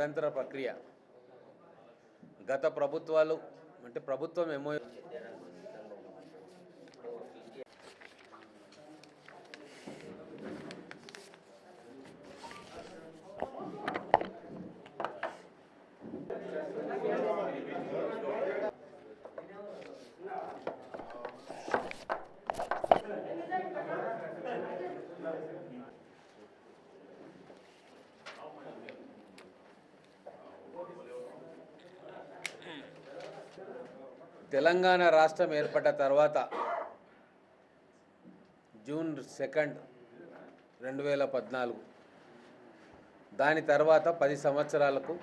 నిరంతర ప్రక్రియ. గత ప్రభుత్వాలు అంటే ప్రభుత్వం ఏమో తెలంగాణ రాష్ట్రం ఏర్పడ్డ తర్వాత జూన్ సెకండ్ రెండు వేల పద్నాలుగు. దాని తర్వాత పది సంవత్సరాలకు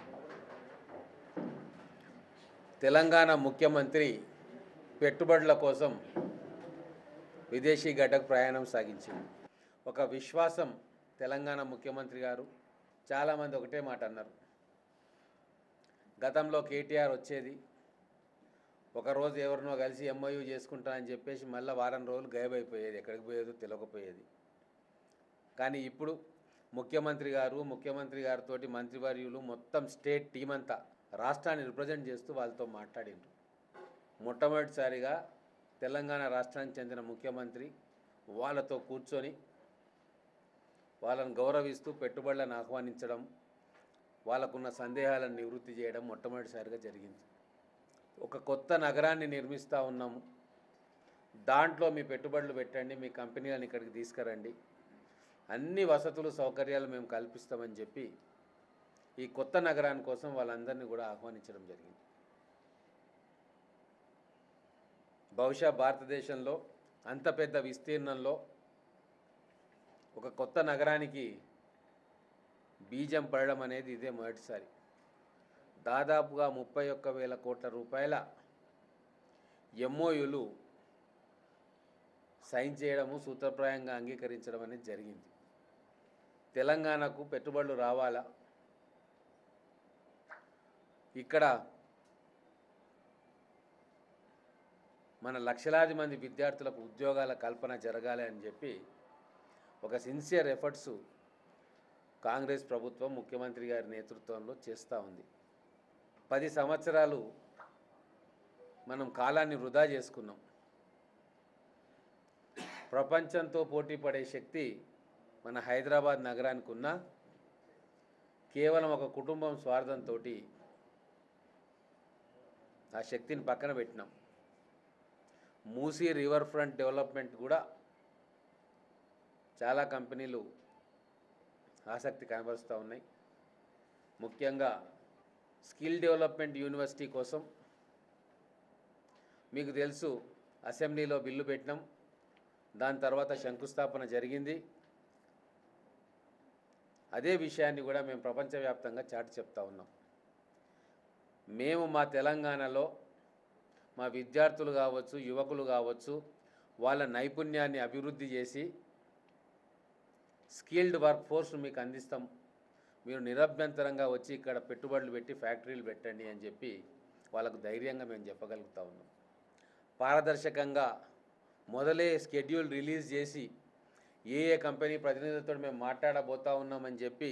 తెలంగాణ ముఖ్యమంత్రి పెట్టుబడుల కోసం విదేశీ గడ్డకు ప్రయాణం సాగించింది. ఒక విశ్వాసం తెలంగాణ ముఖ్యమంత్రి గారు చాలామంది ఒకటే మాట అన్నారు. గతంలో కేటీఆర్ వచ్చేది ఒకరోజు ఎవరినో కలిసి ఎంఐయూ చేసుకుంటానని చెప్పేసి మళ్ళీ వారం రోజులు గాయబైపోయేది. ఎక్కడికి పోయేదో తెలియకపోయేది కానీ ఇప్పుడు ముఖ్యమంత్రి గారు ముఖ్యమంత్రి గారితో మంత్రివర్యులు మొత్తం స్టేట్ టీం అంతా రాష్ట్రాన్ని రిప్రజెంట్ చేస్తూ వాళ్ళతో మాట్లాడిండ్రు. మొట్టమొదటిసారిగా తెలంగాణ రాష్ట్రానికి చెందిన ముఖ్యమంత్రి వాళ్ళతో కూర్చొని వాళ్ళని గౌరవిస్తూ పెట్టుబడులను ఆహ్వానించడం వాళ్ళకున్న సందేహాలను నివృత్తి చేయడం మొట్టమొదటిసారిగా జరిగింది. ఒక కొత్త నగరాన్ని నిర్మిస్తూ ఉన్నాము. దాంట్లో మీ పెట్టుబడులు పెట్టండి మీ కంపెనీలను ఇక్కడికి తీసుకురండి. అన్ని వసతులు సౌకర్యాలు మేము కల్పిస్తామని చెప్పి ఈ కొత్త నగరాని కోసం వాళ్ళందరినీ కూడా ఆహ్వానించడం జరిగింది. బహుశా భారతదేశంలో అంత పెద్ద విస్తీర్ణంలో ఒక కొత్త నగరానికి బీజం పడడం అనేది ఇదే మొదటిసారి. దాదాపుగా ముప్పై ఒక్క వేల కోట్ల రూపాయల ఎంఓయులు సైన్ చేయడము సూత్రప్రాయంగా అంగీకరించడం అనేది జరిగింది. తెలంగాణకు పెట్టుబడులు రావాలా? ఇక్కడ మన లక్షలాది మంది విద్యార్థులకు ఉద్యోగాల కల్పన జరగాలి అని చెప్పి ఒక సిన్సియర్ ఎఫర్ట్స్ కాంగ్రెస్ ప్రభుత్వం ముఖ్యమంత్రి గారి నేతృత్వంలో చేస్తూ ఉంది. పది సంవత్సరాలు మనం కాలాన్ని వృధా చేసుకున్నాం. ప్రపంచంతో పోటీ పడే శక్తి మన హైదరాబాద్ నగరానికి ఉన్న కేవలం ఒక కుటుంబం స్వార్థంతో ఆ శక్తిని పక్కన పెట్టినాం. మూసీ రివర్ ఫ్రంట్ డెవలప్మెంట్ కూడా చాలా కంపెనీలు ఆసక్తి కనబరుస్తూ ఉన్నాయి. ముఖ్యంగా స్కిల్ డెవలప్మెంట్ యూనివర్సిటీ కోసం మీకు తెలుసు అసెంబ్లీలో బిల్లు పెట్టినాం. దాని తర్వాత శంకుస్థాపన జరిగింది. అదే విషయాన్ని కూడా మేము ప్రపంచవ్యాప్తంగా చాటి చెప్తా ఉన్నాం. మేము మా తెలంగాణలో మా విద్యార్థులు కావచ్చు యువకులు కావచ్చు వాళ్ళ నైపుణ్యాన్ని అభివృద్ధి చేసి స్కిల్డ్ వర్క్ ఫోర్స్ మీకు అందిస్తాం. మీరు నిరభ్యంతరంగా వచ్చి ఇక్కడ పెట్టుబడులు పెట్టి ఫ్యాక్టరీలు పెట్టండి అని చెప్పి వాళ్ళకు ధైర్యంగా మేము చెప్పగలుగుతా ఉన్నాం. పారదర్శకంగా మొదలే షెడ్యూల్ రిలీజ్ చేసి ఏ ఏ కంపెనీ ప్రతినిధులతో మేము మాట్లాడబోతా ఉన్నామని చెప్పి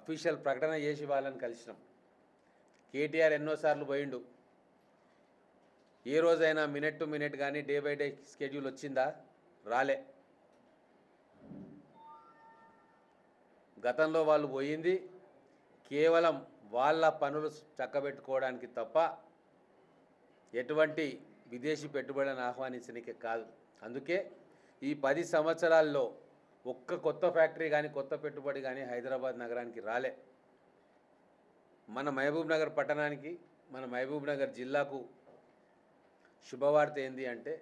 అఫీషియల్ ప్రకటన చేసి వాళ్ళని కలిసినాం. కేటీఆర్ ఎన్నోసార్లు పోయిండు. ఏ రోజైనా మినిట్ టు మినిట్ కానీ డే బై డే స్కెడ్యూల్ వచ్చిందా? రాలే. గతంలో వాళ్ళు పోయింది. కేవలం వాళ్ళ పనులు చక్కబెట్టుకోవడానికి తప్ప ఎటువంటి విదేశీ పెట్టుబడులను ఆహ్వానించడానికి కాదు. అందుకే ఈ పది సంవత్సరాల్లో ఒక్క కొత్త ఫ్యాక్టరీ కానీ కొత్త పెట్టుబడి కానీ హైదరాబాద్ నగరానికి రాలే. మన మహబూబ్ నగర్ పట్టణానికి మన మహబూబ్ నగర్ జిల్లాకు శుభవార్త ఏంది అంటే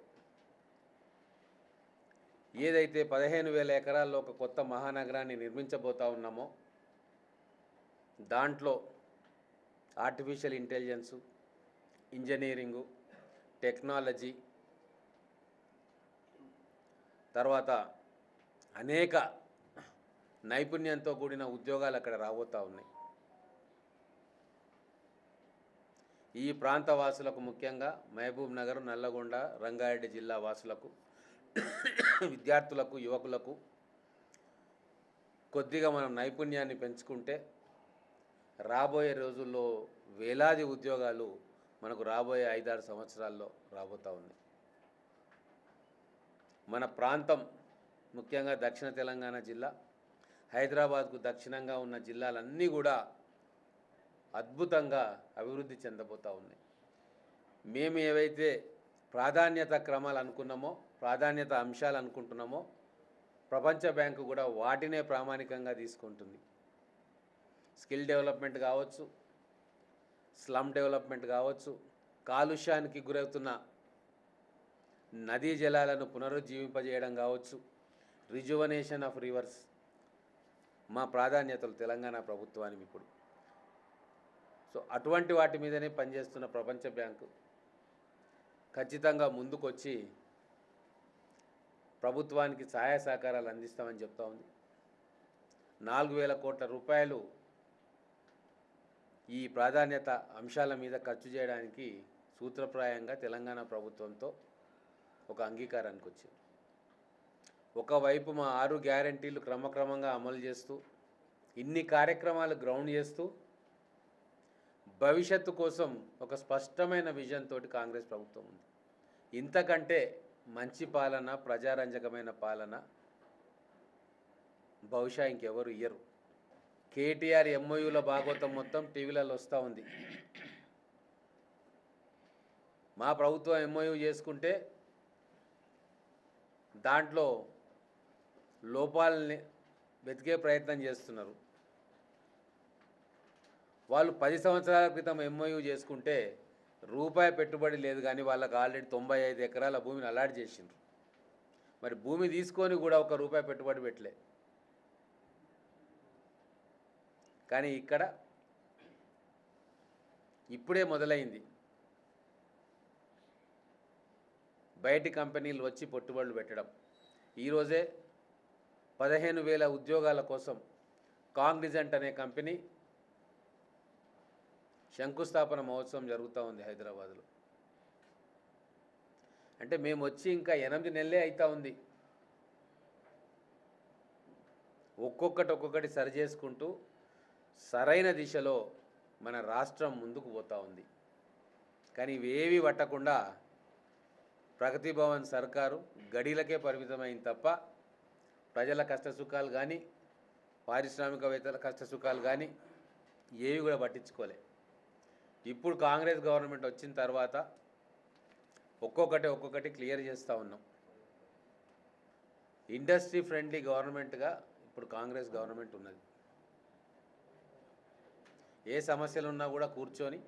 ఏదైతే పదిహేను వేల ఎకరాల్లో ఒక కొత్త మహానగరాన్ని నిర్మించబోతా ఉన్నామో దాంట్లో ఆర్టిఫిషియల్ ఇంటెలిజెన్సు ఇంజనీరింగు టెక్నాలజీ తర్వాత అనేక నైపుణ్యంతో కూడిన ఉద్యోగాలు అక్కడ రాబోతూ ఉన్నాయి. ఈ ప్రాంత వాసులకు ముఖ్యంగా మహబూబ్ నగర్ నల్లగొండ రంగారెడ్డి జిల్లా వాసులకు విద్యార్థులకు యువకులకు కొద్దిగా మనం నైపుణ్యాన్ని పెంచుకుంటే రాబోయే రోజుల్లో వేలాది ఉద్యోగాలు మనకు రాబోయే ఐదారు సంవత్సరాల్లో రాబోతూ ఉన్నాయి మన ప్రాంతం ముఖ్యంగా దక్షిణ తెలంగాణ జిల్లా హైదరాబాద్కు దక్షిణంగా ఉన్న జిల్లాలన్నీ కూడా అద్భుతంగా అభివృద్ధి చెందబోతూ ఉన్నాయి. మేము ఏవైతే ప్రాధాన్యత క్రమాలు అనుకున్నామో ప్రాధాన్యత అంశాలు అనుకుంటున్నామో ప్రపంచ బ్యాంకు కూడా వాటినే ప్రామాణికంగా తీసుకుంటుంది. స్కిల్ డెవలప్మెంట్ కావచ్చు స్లమ్ డెవలప్మెంట్ కావచ్చు కాలుష్యానికి గురవుతున్న నదీ జలాలను పునరుజ్జీవింపజేయడం కావచ్చు రిజువనేషన్ ఆఫ్ రివర్స్ మా ప్రాధాన్యతలు తెలంగాణ ప్రభుత్వానికి ఇప్పుడు. సో అటువంటి వాటి మీదనే పనిచేస్తున్న ప్రపంచ బ్యాంకు ఖచ్చితంగా ముందుకొచ్చి ప్రభుత్వానికి సహాయ సహకారాలు అందిస్తామని చెప్తా ఉంది. నాలుగు వేల కోట్ల రూపాయలు ఈ ప్రాధాన్యత అంశాల మీద ఖర్చు చేయడానికి సూత్రప్రాయంగా తెలంగాణ ప్రభుత్వంతో ఒక అంగీకారానికి వచ్చింది. ఒకవైపు మా ఆరు గ్యారంటీలు క్రమక్రమంగా అమలు చేస్తూ ఇన్ని కార్యక్రమాలు గ్రౌండ్ చేస్తూ భవిష్యత్తు కోసం ఒక స్పష్టమైన విజన్ తోటి కాంగ్రెస్ ప్రభుత్వం ఉంది. ఇంతకంటే మంచి పాలన ప్రజారంజకమైన పాలన బహుశా ఇంకెవరు ఇయ్యరు. కేటీఆర్ ఎంఓయూల భాగవతం మొత్తం టీవీలలో వస్తూ ఉంది. మా ప్రభుత్వం ఎంఓయూ చేసుకుంటే దాంట్లో లోపాలని వెతికే ప్రయత్నం చేస్తున్నారు. వాళ్ళు పది సంవత్సరాల క్రితం ఎంఓయూ చేసుకుంటే రూపాయి పెట్టుబడి లేదు కానీ వాళ్ళకి ఆల్రెడీ తొంభై ఐదు ఎకరాల భూమిని అలాట్ చేసిండ్రు. మరి భూమి తీసుకొని కూడా ఒక రూపాయి పెట్టుబడి పెట్టలే. కానీ ఇక్కడ ఇప్పుడే మొదలైంది. బయటి కంపెనీలు వచ్చి పెట్టుబడులు పెట్టడం. ఈరోజే పదిహేను వేల ఉద్యోగాల కోసం కాంగ్నిజెంట్ అనే కంపెనీ శంకుస్థాపన మహోత్సవం జరుగుతూ ఉంది హైదరాబాద్లో. అంటే మేము వచ్చి ఇంకా ఎనిమిది నెలలే అవుతా ఉంది. ఒక్కొక్కటి ఒక్కొక్కటి సరి చేసుకుంటూ సరైన దిశలో మన రాష్ట్రం ముందుకు పోతూ ఉంది. కానీ ఇవేవి పట్టకుండా ప్రగతి భవన్ సర్కారు గడిలకే పరిమితమైంది తప్ప ప్రజల కష్టసుఖాలు కానీ పారిశ్రామికవేత్తల కష్టసుఖాలు కానీ ఏవి కూడా పట్టించుకోలే. ఇప్పుడు కాంగ్రెస్ గవర్నమెంట్ వచ్చిన తర్వాత ఒక్కొక్కటి ఒక్కొక్కటి క్లియర్ చేస్తూ ఉన్నాం. ఇండస్ట్రీ ఫ్రెండ్లీ గవర్నమెంట్గా ఇప్పుడు కాంగ్రెస్ గవర్నమెంట్ ఉన్నది. ఏ సమస్యలు ఉన్నా కూడా కూర్చొని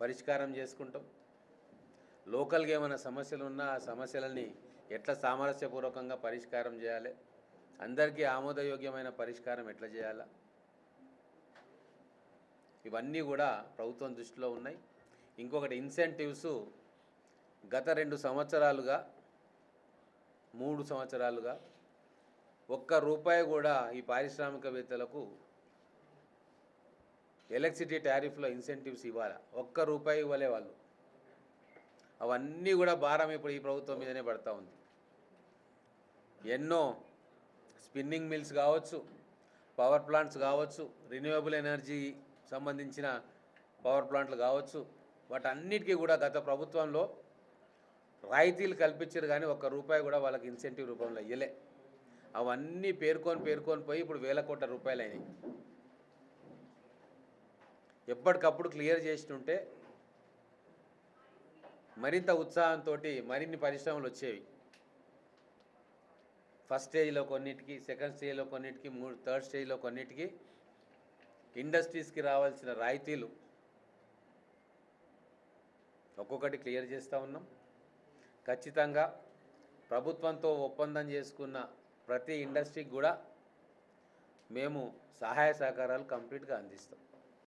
పరిష్కారం చేసుకుంటాం. లోకల్గా ఏమైనా సమస్యలు ఉన్నా ఆ సమస్యలని ఎట్లా సామరస్యపూర్వకంగా పరిష్కారం చేయాలి? అందరికీ ఆమోదయోగ్యమైన పరిష్కారం ఎట్లా చేయాలా? ఇవన్నీ కూడా ప్రభుత్వం దృష్టిలో ఉన్నాయి. ఇంకొకటి ఇన్సెంటివ్స్ గత రెండు సంవత్సరాలుగా మూడు సంవత్సరాలుగా ఒక్క రూపాయి కూడా ఈ పారిశ్రామికవేత్తలకు ఎలక్ట్రిసిటీ టారిఫ్లో ఇన్సెంటివ్స్ ఇవ్వాలి. ఒక్క రూపాయి ఇవ్వలే వాళ్ళు. అవన్నీ కూడా భారం ఇప్పుడు ఈ ప్రభుత్వం మీదనే పడతా ఉంది. ఎన్నో స్పిన్నింగ్ మిల్స్ కావచ్చు పవర్ ప్లాంట్స్ కావచ్చు రిన్యూవబుల్ ఎనర్జీ సంబంధించిన పవర్ ప్లాంట్లు కావచ్చు వాటన్నిటికీ కూడా గత ప్రభుత్వంలో రాయితీలు కల్పించారు కానీ ఒక్క రూపాయి కూడా వాళ్ళకి ఇన్సెంటివ్ రూపంలో ఇవ్వలే అవన్నీ పేర్కొని పేర్కొని పోయి ఇప్పుడు వేల కోట్ల రూపాయలు అయినాయి ఎప్పటికప్పుడు క్లియర్ చేస్తుంటే మరింత ఉత్సాహంతో మరిన్ని పరిశ్రమలు వచ్చేవి. ఫస్ట్ స్టేజ్లో కొన్నిటికి సెకండ్ స్టేజ్లో కొన్నిటికి మూడు థర్డ్ స్టేజ్లో కొన్నిటికి ఇండస్ట్రీస్కి రావాల్సిన రాయితీలు ఒక్కొక్కటి క్లియర్ చేస్తూ ఉన్నాం. ఖచ్చితంగా ప్రభుత్వంతో ఒప్పందం చేసుకున్న ప్రతి ఇండస్ట్రీకి కూడా మేము సహాయ సహకారాలు కంప్లీట్గా అందిస్తాం.